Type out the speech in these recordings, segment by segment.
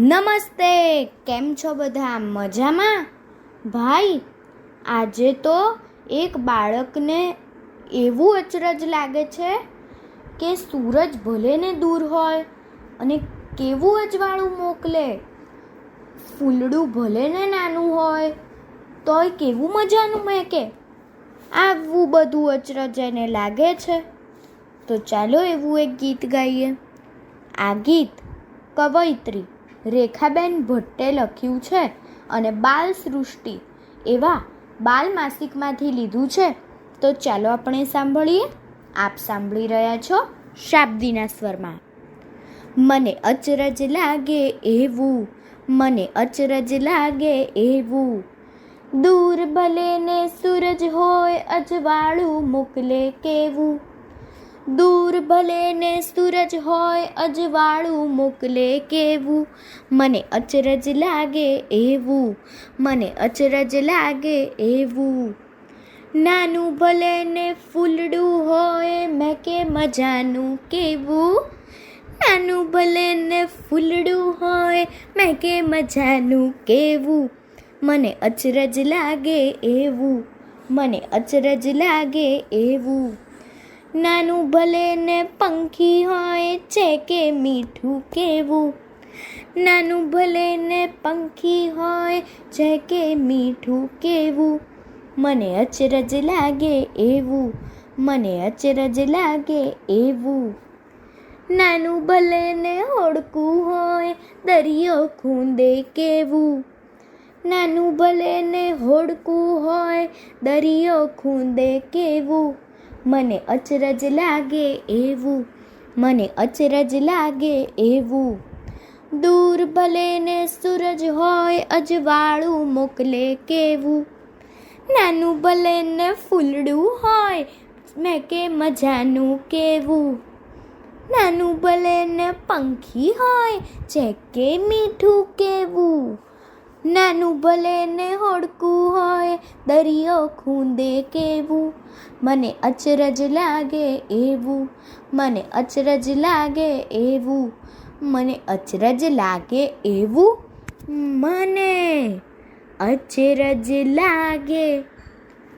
નમસ્તે, કેમ છો બધા? મજામાં? ભાઈ, આજે તો એક બાળકને એવું અચરજ લાગે છે કે સૂરજ ભલે ને દૂર હોય અને કેવું અજવાળું મોકલે, ફૂલડું ભલે ને નાનું હોય, તોય કેવું મજાનું મેકે? આવું બધું અચરજ એને લાગે છે. તો ચાલો એવું એક ગીત ગાઈએ. આ ગીત કવયત્રી. રેખાબેન ભટ્ટે લખ્યું છે અને બાલ સૃષ્ટિ એવા બાલ માસિકમાંથી લીધું છે. તો ચાલો આપણે સાંભળીએ. આપ સાંભળી રહ્યા છો શાબ્દીના સ્વરમાં. મને અચરજ લાગે એવું, મને અચરજ લાગે એવું. દૂર ભલે ને સૂરજ હોય અજવાળું મોકલે કેવું. દૂર ભલે ને સૂરજ હોય, અજવાળું મોકલે કેવું? મને અચરજ લાગે એવું, મને અચરજ લાગે એવું. નાનું ભલે ને ફૂલડું હોય, મેં કે મજાનું કેવું? નાનું ભલે ને ફૂલડું હોય, મેં કે મજાનું કેવું? મને અચરજ લાગે એવું, મને અચરજ લાગે એવું. નાનું ભલે ને પંખી હોય, છે કે મીઠું કેવું? નાનું ભલે ને પંખી હોય, છે કે મીઠું કેવું? મને અચરજ લાગે એવું, મને અચરજ લાગે એવું. નાનું ભલે ને હોડકું હોય, દરિયો ખૂંદે કેવું? નાનું ભલે ને હોડકું હોય, દરિયો ખૂંદે કેવું? મને અચરજ લાગે એવું, મને અચરજ લાગે એવું. દૂર ભલે ને સૂરજ હોય, અજવાળું મોકલે કેવું? નાનું ભલે ને ફૂલડું હોય, મેં કે મજાનું કેવું? નાનું ભલે ને પંખી હોય, જે કે મીઠું કેવું? નાનું ભલે ને હોડકું હોય, દરિયો ખૂંદે કેવું? મને અચરજ લાગે એવું, મને અચરજ લાગે એવું, મને અચરજ લાગે એવું? મને અચરજ લાગે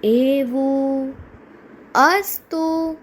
એવું. અસ્તુ